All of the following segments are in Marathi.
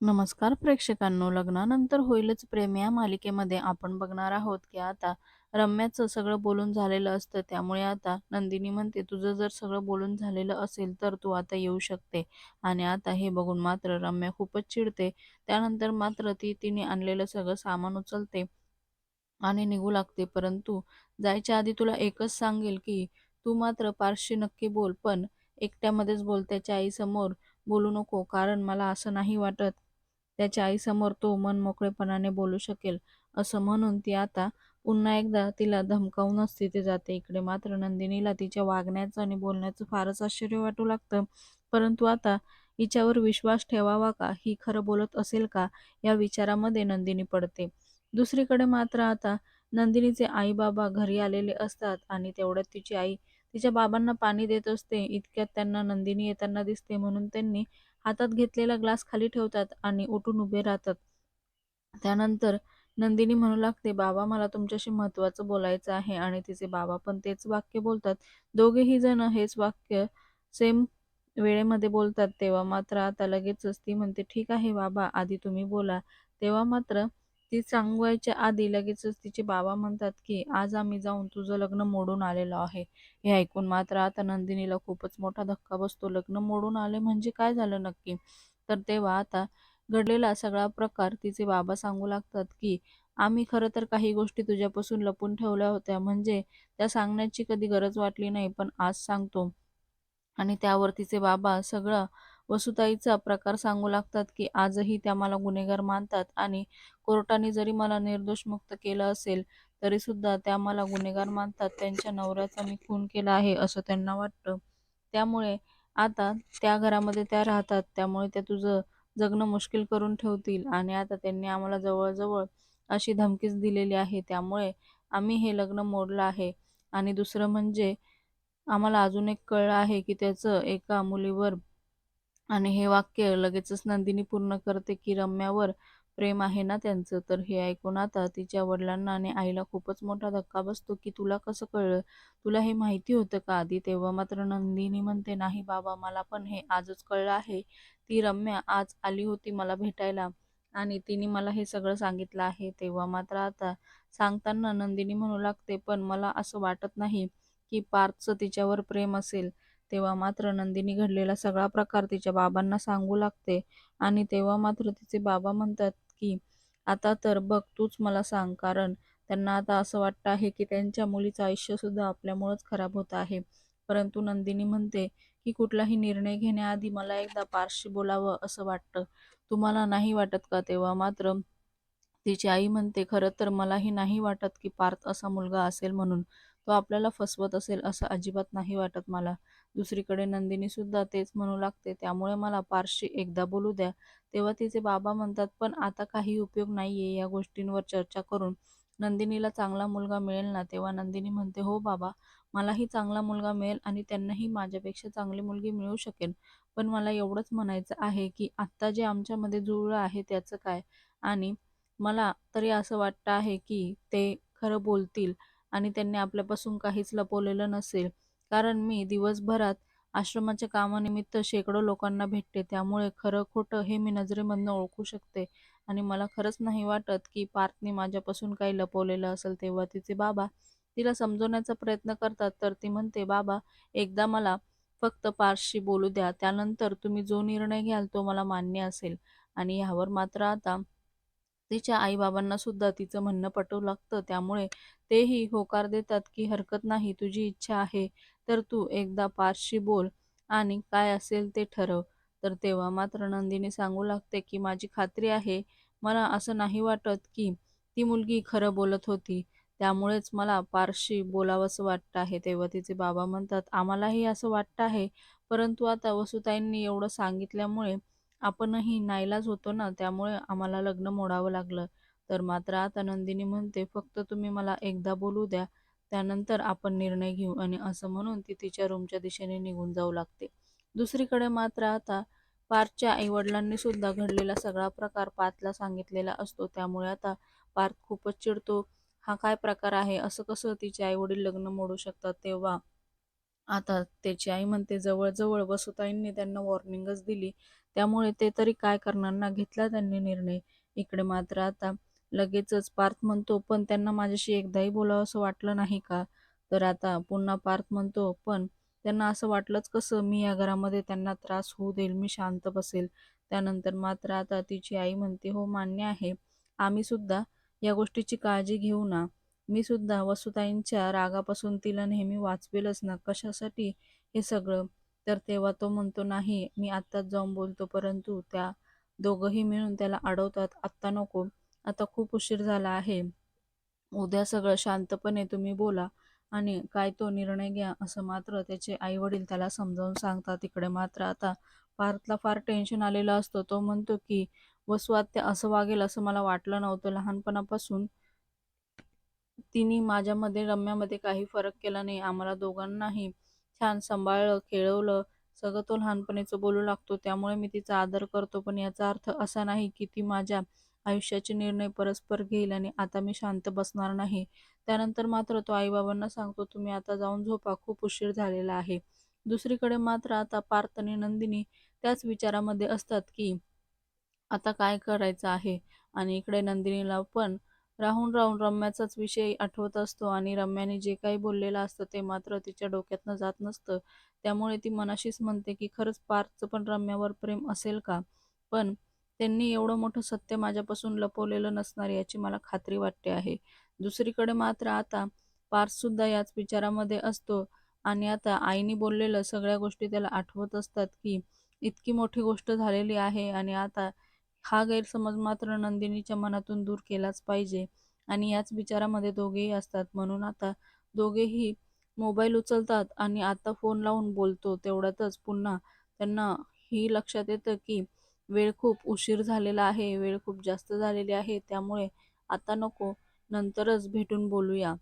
नमस्कार प्रेक्षकांनो. लग्नानंतर होईलच प्रेम या मालिकेमध्ये आपण बघणार आहोत की आता रम्याचं सगळं बोलून झालेलं असतं. त्यामुळे आता नंदिनी म्हणते तुझं जर सगळं बोलून झालेलं असेल तर तू आता येऊ शकते. आणि आता हे बघून मात्र रम्या खूपच चिडते. त्यानंतर मात्र ती तिने आणलेलं सगळं सामान उचलते आणि निघू लागते. परंतु जायच्या आधी तुला एकच सांगेल की तू मात्र पारशी नक्की बोल पण एकट्यामध्येच बोल त्याच्या आईसमोर बोलू नको कारण मला असं नाही वाटत त्याच्या आईसमोर तो मन मोकळेपणाने बोलू शकेल असं म्हणून ती आता पुन्हा एकदा तिला धमकावूनच तिथे जाते. इकडे मात्र नंदिनीला तिच्या वागण्याचं आणि बोलण्याचं फारच आश्चर्य वाटू लागतं. परंतु आता हिच्यावर विश्वास ठेवावा का? ही खरं बोलत असेल का? या विचारामध्ये नंदिनी पडते. दुसरीकडे मात्र आता नंदिनीचे आई बाबा घरी आलेले असतात आणि तेवढ्यात तिची आई तिच्या बाबांना पाणी देत असते. इतक्यात त्यांना नंदिनी येताना दिसते म्हणून त्यांनी हातात घेतलेला ग्लास खाली ठेवतात आणि उठून उभे राहतात. त्यानंतर नंदिनी म्हणू लागते बाबा मला तुमच्याशी महत्वाचं बोलायचं आहे आणि तिचे बाबा पण तेच वाक्य बोलतात. दोघेही जण हेच वाक्य सेम वेळेमध्ये बोलतात. तेव्हा मात्र आता लगेचच ती म्हणते ठीक आहे बाबा आधी तुम्ही बोला. तेव्हा मात्र ती सांगवायच्या आधी लगेचच तिचे बाबा म्हणतात की आज आम्ही जाऊन तुझं लग्न मोडून आलेलो आहे. हे ऐकून मात्र आता नंदिनीला खूपच मोठा धक्का बसतो. लग्न मोडून आले म्हणजे काय झालं नक्की? तर तेव्हा आता घडलेला सगळा प्रकार तिचे बाबा सांगू लागतात की आम्ही खरं तर काही गोष्टी तुझ्यापासून लपून ठेवल्या होत्या. म्हणजे त्या सांगण्याची कधी गरज वाटली नाही पण आज सांगतो. आणि त्यावर तिचे बाबा सगळं वसुताईचा प्रकार सांगू लागतात की आजही त्या मला गुन्हेगार मानतात आणि कोर्टाने जरी मला निर्दोष मुक्त केलं असेल तरी सुद्धा त्या मला गुन्हेगार मानतात. त्यांच्या नवऱ्याचा मी खून केला आहे असं त्यांना वाटतं. त्यामुळे आता त्या घरामध्ये त्या राहतात. त्यामुळे त्या तुझं जगणं मुश्किल करून ठेवतील आणि आता त्यांनी आम्हाला जवळजवळ अशी धमकीच दिलेली आहे. त्यामुळे आम्ही हे लग्न मोडलं आहे. आणि दुसरं म्हणजे आम्हाला अजून एक कळलं आहे की त्याचं एका मुलीवर आणि हे वाक्य लगेचच नंदिनी पूर्ण करते की रम्यावर प्रेम आहे ना त्यांचं? तर हे ऐकून आता तिच्या वडिलांना आणि आईला खूपच मोठा धक्का बसतो की तुला कसं कळलं? तुला हे माहिती होतं का आधी? तेव्हा मात्र नंदिनी म्हणते नाही बाबा मला पण हे आजच कळलं आहे. ती रम्या आज आली होती मला भेटायला आणि तिने मला हे सगळं सांगितलं आहे. तेव्हा मात्र आता सांगताना नंदिनी म्हणू लागते पण मला असं वाटत नाही की पार्थचं तिच्यावर प्रेम असेल. तेव्हा मात्र नंदिनी घडलेला सगळा प्रकार तिच्या बाबांना सांगू लागते. आणि तेव्हा मात्र तिचे बाबा म्हणतात की आता तर बघ तूच मला सांग. कारण त्यांना आता असं वाटतं आहे की त्यांच्या मुलीचं आयुष्य सुद्धा आपल्यामुळेच खराब होत आहे. परंतु नंदिनी म्हणते की कुठलाही निर्णय घेण्याआधी मला एकदा पारशी बोलावं असं वाटतं. तुम्हाला नाही वाटत का? तेव्हा मात्र तिची आई म्हणते खरं तर मलाही नाही वाटत की पार्थ असा मुलगा असेल म्हणून. तो आपल्याला फसवत असेल असं अजिबात नाही वाटत मला. दुसरीकडे नंदिनी सुद्धा तेच म्हणू लागते. त्यामुळे मला पारशी एकदा बोलू द्या. तेव्हा तिचे बाबा म्हणतात पण आता काही उपयोग नाहीये या गोष्टींवर चर्चा करून. नंदिनीला चांगला मुलगा मिळेल ना? तेव्हा नंदिनी म्हणते हो बाबा मलाही चांगला मुलगा मिळेल आणि त्यांनाही माझ्यापेक्षा चांगली मुलगी मिळू शकेल. पण मला एवढंच म्हणायचं आहे की आत्ता जे आमच्यामध्ये जुळलं आहे त्याचं काय? आणि मला तरी असं वाटतं आहे की ते खरं बोलतील आणि त्यांनी आपल्यापासून काहीच लपवलेलं नसेल. कारण मी दिवसभरात आश्रमाच्या कामानिमित्त शेकडो लोकांना भेटते. त्यामुळे खरं खोटं हे मी नजरेमधनं ओळखू शकते. आणि मला खरंच नाही वाटत की पार्थने माझ्यापासून काही लपवलेलं असेल तेव्हा तिचे बाबा तिला समजवण्याचा प्रयत्न करतात तर ती म्हणते बाबा एकदा मला फक्त पार्थशी बोलू द्या. त्यानंतर तुम्ही जो निर्णय घ्याल तो मला मान्य असेल. आणि ह्यावर मात्र आता तिच्या आई-बाबांना सुद्धा तिचं म्हणणं पटू लागतं. त्यामुळे तेही होकार देतात की हरकत नाही. तुझी इच्छा आहे. तर तू एकदा पारशी बोल आणि काय असेल ते ठरव. तर तेव्हा मात्र नंदिनी सांगू लागते की माझी खात्री आहे मला असं नाही वाटत की ती मुलगी खरं बोलत होती. त्यामुळेच मला पारशी बोलावंसं वाटतं आहे. तेव्हा तिचे बाबा म्हणतात आम्हालाही असं वाटतं आहे परंतु आता वसुताईंनी एवढं सांगितल्यामुळे आपणही नाईलाज होतो ना त्यामुळे आम्हाला लग्न मोडावं लागलं. तर मात्र आता नंदिनी म्हणते फक्त तुम्ही मला एकदा बोलू द्या त्यानंतर आपण निर्णय घेऊ आणि असं म्हणून ती तिच्या रूमच्या दिशेने निघून जाऊ लागते. दुसरीकडे मात्र आता पार्थच्या आईवडिलांनी सुद्धा घडलेला सगळा प्रकार पार्थला सांगितलेला असतो त्यामुळे आता पार्थ खूपच चिडतो. हा काय प्रकार आहे? असं कसं तिचे आईवडील लग्न मोडू शकतात? तेव्हा आता त्याची आई म्हणते जवळजवळ वसुताईंनी त्यांना वॉर्निंगच दिली. त्यामुळे ते तरी काय करणार ना घेतला त्यांनी निर्णय इकडे मात्र आता लगेचच पार्थ म्हणतो पण त्यांना माझ्याशी एकदाही बोलावं असं वाटलं नाही का? तर आता पुन्हा पार्थ म्हणतो पण त्यांना असं वाटलंच कसं? मी या घरामध्ये त्यांना त्रास होऊ देईल मी शांत बसेल. त्यानंतर मात्र आता तिची आई म्हणते हो मान्य आहे. आम्ही सुद्धा या गोष्टीची काळजी घेऊ ना. मी सुद्धा वसुताईंच्या रागापासून तिला नेहमी वाचवेलच ना. कशासाठी हे सगळं? तर तेव्हा तो म्हणतो नाही मी आत्ताच जाऊन बोलतो परंतु त्या दोघंही मिळून त्याला अडवतात. आत्ता नको. आता खूप उशीर झाला आहे. उद्या सगळं शांतपणे तुम्ही बोला आणि काय तो निर्णय घ्या असं मात्र त्याचे आई वडील त्याला समजावून सांगतात. तिकडे मात्र आता पार्थला फार टेन्शन आलेलं असतं. तो म्हणतो की वसू आत्या असं वागेल असं मला वाटलं नव्हतं. लहानपणापासून तिने माझ्यामध्ये रम्यामध्ये काही फरक केला नाही. आम्हाला दोघांनाही छान सांभाळलं खेळवलं. सगळं तो लहानपणीचं बोलू लागतो. त्यामुळे मी तिचा आदर करतो. पण याचा अर्थ असा नाही की ती माझ्या आयुष्याचे निर्णय परस्पर घेईल आणि आता मी शांत बसणार नाही. त्यानंतर मात्र तो आईबाबांना सांगतो तुम्ही आता जाऊन झोपा खूप उशीर झालेला आहे. दुसरीकडे मात्र आता पार्थ आणि नंदिनी त्याच विचारामध्ये असतात की आता काय करायचं आहे? आणि इकडे नंदिनीला पण राहून राहून रम्याचाच विषय आठवत असतो आणि रम्याने जे काही बोललेलं असतं ते मात्र तिच्या डोक्यातनं जात नसतं. त्यामुळे ती मनाशीच म्हणते की खरंच पार्थचं पण रम्यावर प्रेम असेल का? पण त्यांनी एवढं मोठं सत्य माझ्यापासून लपवलेलं नसणार याची मला खात्री वाटते आहे. दुसरीकडे मात्र आता पारसुद्धा याच विचारामध्ये असतो आणि आता आईने बोललेलं सगळ्या गोष्टी त्याला आठवत असतात की इतकी मोठी गोष्ट झालेली आहे आणि आता हा गैरसमज मात्र नंदिनीच्या मनातून दूर केलाच पाहिजे आणि याच विचारामध्ये दोघेही असतात. म्हणून आता दोघेही मोबाईल उचलतात आणि आता फोन लावून बोलतो. तेवढ्यातच पुन्हा त्यांना ही लक्षात येतं की वेळ खूप उशीर झालेला आहे वेळ खूप जास्त झालेली आहे त्यामुळे आता नको नंतरच भेटून बोलूया.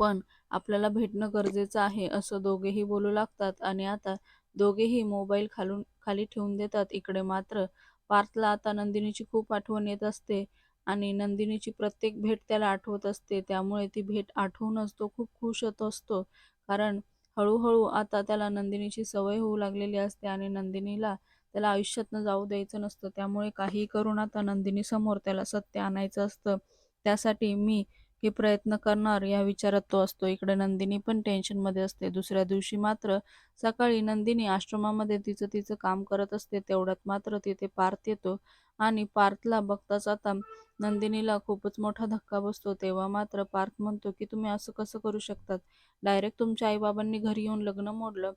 पण आपल्याला भेटणं गरजेचं आहे असं दोघेही बोलू लागतात आणि आता दोघेही मोबाईल खालून खाली ठेवून देतात. इकडे मात्र पार्थला आता नंदिनीची खूप आठवण येत असते आणि नंदिनीची प्रत्येक भेट त्याला आठवत असते. त्यामुळे ती भेट आठवूनच तो खूप खुश होत असतो. कारण हळूहळू आता त्याला नंदिनीची सवय होऊ लागलेली असते आणि नंदिनीला त्याला आयुष्यातनं जाऊ द्यायचं नसतं. त्यामुळे काही करून आता नंदिनीसमोर त्याला सत्य आणायचं असतं. त्यासाठी मी हे प्रयत्न करणार या विचारात तो असतो. इकडे नंदिनी पण टेन्शनमध्ये असते. दुसऱ्या दिवशी मात्र सकाळी नंदिनी आश्रमामध्ये तिचं तिचं काम करत असते. तेवढ्यात मात्र तिथे पार्थ येतो आणि पार्थला बघताच आता नंदिनीला खूपच मोठा धक्का बसतो. तेव्हा मात्र पार्थ म्हणतो की तुम्ही असं कसं करू शकतात? डायरेक्ट तुमच्या आईबाबांनी घरी येऊन लग्न मोडलं.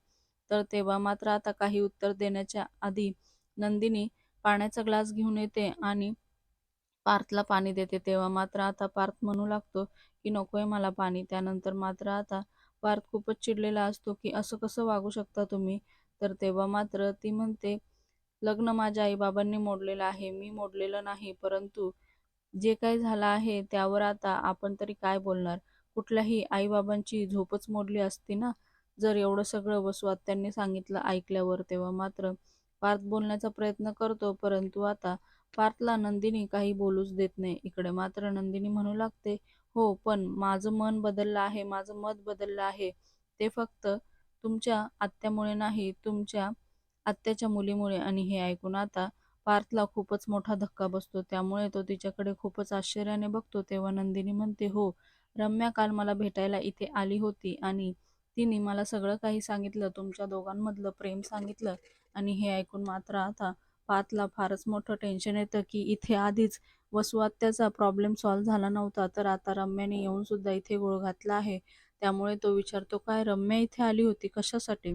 तर तेव्हा मात्र आता काही उत्तर देण्याच्या आधी नंदिनी पाण्याचा ग्लास घेऊन येते आणि पार्थला पाणी देते. तेव्हा मात्र आता पार्थ म्हणू लागतो की नकोय मला पाणी. त्यानंतर मात्र आता पार्थ खूपच चिडलेला असतो की असं कसं वागू शकता तुम्ही? तर तेव्हा मात्र ती म्हणते लग्न माझ्या आईबाबांनी मोडलेलं आहे. मी मोडलेलं नाही परंतु जे काही झालं आहे त्यावर आता आपण तरी काय बोलणार? कुठल्याही आईबाबांची झोपच मोडली असती ना? जर एवढं सगळं वसू आत्यांनी सांगितलं ऐकल्यावर तेव्हा मात्र पार्थ बोलण्याचा प्रयत्न करतो परंतु आता पार्थला नंदिनी काही बोलूच देत नाही. इकडे मात्र नंदिनी म्हणू लागते हो पण माझं मन बदललं आहे माझं मत बदललं आहे. ते फक्त तुमच्या आत्यामुळे नाही तुमच्या आत्याच्या मुलीमुळे. आणि हे ऐकून आता पार्थला खूपच मोठा धक्का बसतो. त्यामुळे तो तिच्याकडे खूपच आश्चर्याने बघतो. तेव्हा नंदिनी म्हणते हो रम्या काल मला भेटायला इथे आली होती आणि तिने मला सगळं काही सांगितलं तुमच्या दोघांमधलं प्रेम सांगितलं आणि हे ऐकून मात्र आता पार्थला फारच मोठं टेन्शन येतं की इथे आधीच वसुआत्याचा प्रॉब्लेम सॉल्व्ह झाला नव्हता तर आता रम्याने येऊन सुद्धा इथे गोळ घातला आहे. त्यामुळे तो विचारतो काय रम्या इथे आली होती कशासाठी?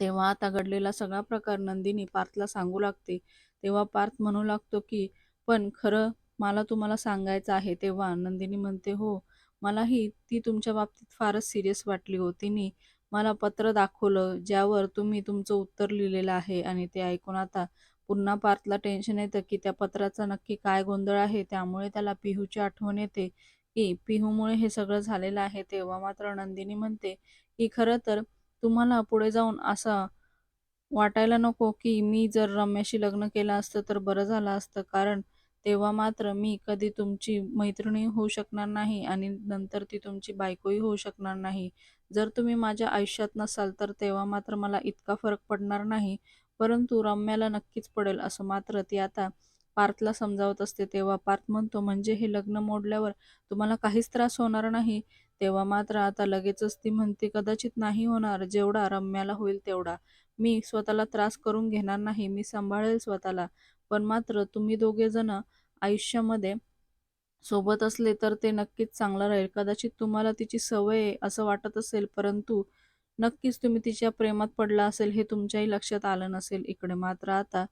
तेव्हा आता घडलेला सगळा प्रकार नंदिनी पार्थला सांगू लागते. तेव्हा पार्थ म्हणू लागतो की पण खरं मला तुम्हाला सांगायचं आहे. तेव्हा नंदिनी म्हणते हो मलाही ती तुमच्या बाबतीत फारच सिरियस वाटली हो तिने मला पत्र दाखवलं ज्यावर तुम्ही तुमचं उत्तर लिहिलेलं आहे आणि ते ऐकून आता पुन्हा पार्थला टेन्शन येतं की त्या पत्राचा नक्की काय गोंधळ आहे. त्यामुळे त्याला पिहूची आठवण येते की पिहूमुळे हे सगळं झालेलं आहे तेव्हा मात्र नंदिनी म्हणते की खरं तर तुम्हाला पुढे जाऊन असं वाटायला नको की मी जर रम्याशी लग्न केलं असतं तर बरं झालं असतं. कारण तेव्हा मात्र मी कधी तुमची मैत्रिणी होऊ शकणार नाही आणि नंतर ती तुमची बायकोही होऊ शकणार नाही. जर तुम्ही माझ्या आयुष्यात नसाल तर तेव्हा मात्र मला इतका फरक पडणार नाही परंतु रम्याला नक्कीच पडेल असं मात्र ती आता पार्थला समजावत असते. तेव्हा पार्थ म्हणतो म्हणजे हे लग्न मोडल्यावर तुम्हाला काहीच त्रास होणार नाही? तेव्हा मात्र आता लगेचच ती म्हणते कदाचित नाही होणार. जेवढा रम्याला होईल तेवढा. मी स्वतःला त्रास करून घेणार नाही. मी सांभाळेल स्वतःला. पण मात्र तुम्ही दोघे जण आयुष्यामध्ये सोबत असले तर ते नक्कीच चांगलं राहील. कदाचित तुम्हाला तिची सवय आहे असं वाटत असेल परंतु नक्कीच तुम्ही तिच्या प्रेमात पडला असेल हे तुमच्याही लक्षात आलं नसेल इकडे. मात्र आता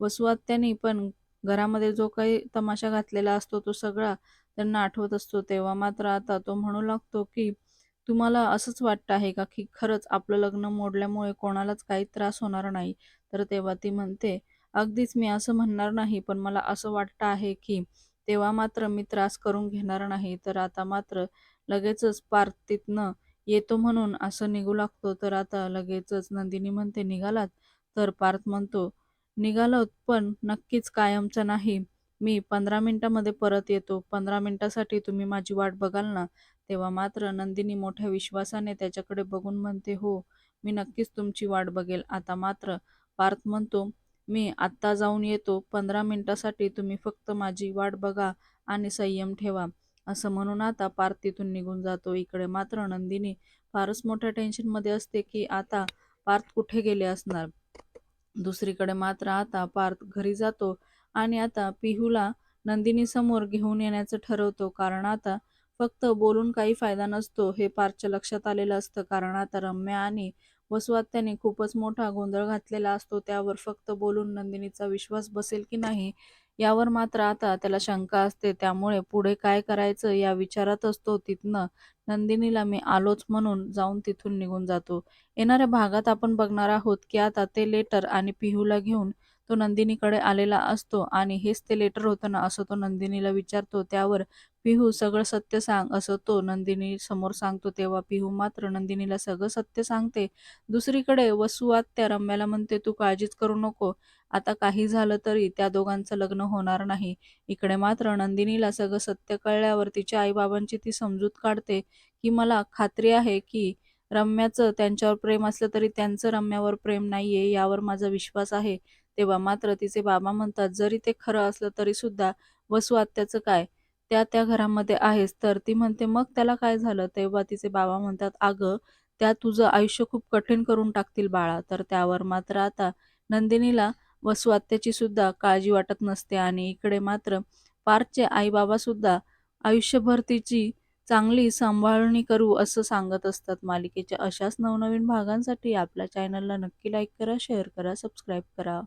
वसुआत्याने पण घरामध्ये जो काही तमाशा घातलेला असतो तो सगळा त्यांना आठवत असतो तेव्हा. मात्र आता तो म्हणू लागतो की तुम्हाला असंच वाटतं आहे का की खरंच आपलं लग्न मोडल्यामुळे कोणालाच काही त्रास होणार नाही? तर तेव्हा ती म्हणते अगदीच मी असं म्हणणार नाही पण मला असं वाटतं आहे की तेव्हा मात्र मी त्रास करून घेणार नाही. तर आता मात्र लगेचच पार्थ तिथनं येतो म्हणून असं निघू लागतो. तर आता लगेचच नंदिनी म्हणते निघालात? तर पार्थ म्हणतो निघालो पण नक्कीच कायमचं नाही. मी पंधरा मिनिटामध्ये परत येतो. पंधरा मिनिटासाठी तुम्ही माझी वाट बघाल ना? तेव्हा मात्र नंदिनी मोठ्या विश्वासाने त्याच्याकडे बघून म्हणते हो मी नक्कीच तुमची वाट बघेल. आता मात्र पार्थ म्हणतो मी आत्ता जाऊन येतो. पंधरा मिनिटासाठी तुम्ही फक्त माझी वाट बघा आणि संयम ठेवा. असं म्हणून आता पार्थ तिथून निघून जातो. इकडे मात्र नंदिनी फारच मोठ्या टेन्शनमध्ये असते की आता पार्थ कुठे गेले असणार? दुसरीकडे मात्र आता पार्थ घरी जातो आणि आता पिहूला नंदिनी समोर घेऊन येण्याचं ठरवतो. कारण आता फक्त बोलून काही फायदा नसतो हे पार्थच्या लक्षात आलेलं असतं. कारण आता रम्या आणि वसुआत्याने खूपच मोठा गोंधळ घातलेला असतो. त्यावर फक्त बोलून नंदिनीचा विश्वास बसेल की नाही यावर मात्र आता त्याला शंका असते. त्यामुळे पुढे काय करायचं या विचारात असतो तिथनं नंदिनीला मी आलोच म्हणून जाऊन तिथून निघून जातो. येणाऱ्या भागात आपण बघणार आहोत की आता ते लेटर आणि पिहूला घेऊन तो नंदिनीकडे आलेला असतो आणि हेच ते लेटर होतं ना असं तो नंदिनीला विचारतो. त्यावर पिहू सगळं सत्य सांग असं तो नंदिनी समोर सांगतो. तेव्हा पिहू मात्र नंदिनीला सगळं सत्य सांगते. दुसरीकडे वसुआत त्या रम्याला म्हणते तू काळजीच करू नको. आता काही झालं तरी त्या दोघांचं लग्न होणार नाही. इकडे मात्र नंदिनीला सगळं सत्य कळल्यावर तिच्या आईबाबांची ती समजूत काढते की मला खात्री आहे की रम्याचं त्यांच्यावर प्रेम असलं तरी त्यांचं रम्यावर प्रेम नाहीये यावर माझा विश्वास आहे. तेव्हा मात्र तिचे बाबा म्हणतात जरी ते खरं असलं तरी सुद्धा वसू आत्याचं काय? त्या त्या घरामध्ये आहेस. तर ती म्हणते मग त्याला काय झालं? तेव्हा तिचे बाबा म्हणतात अगं त्या तुझं आयुष्य खूप कठीण करून टाकतील बाळा. तर त्यावर मात्र आता नंदिनीला वसू आत्याची सुद्धा काळजी वाटत नसते आणि इकडे मात्र पार्थचे आई बाबा सुद्धा आयुष्यभर तिची चांगली सांभाळणी करू असं सांगत असतात. मालिकेच्या अशाच नवनवीन भागांसाठी आपल्या चॅनलला नक्की लाईक करा शेअर करा सबस्क्राईब करा.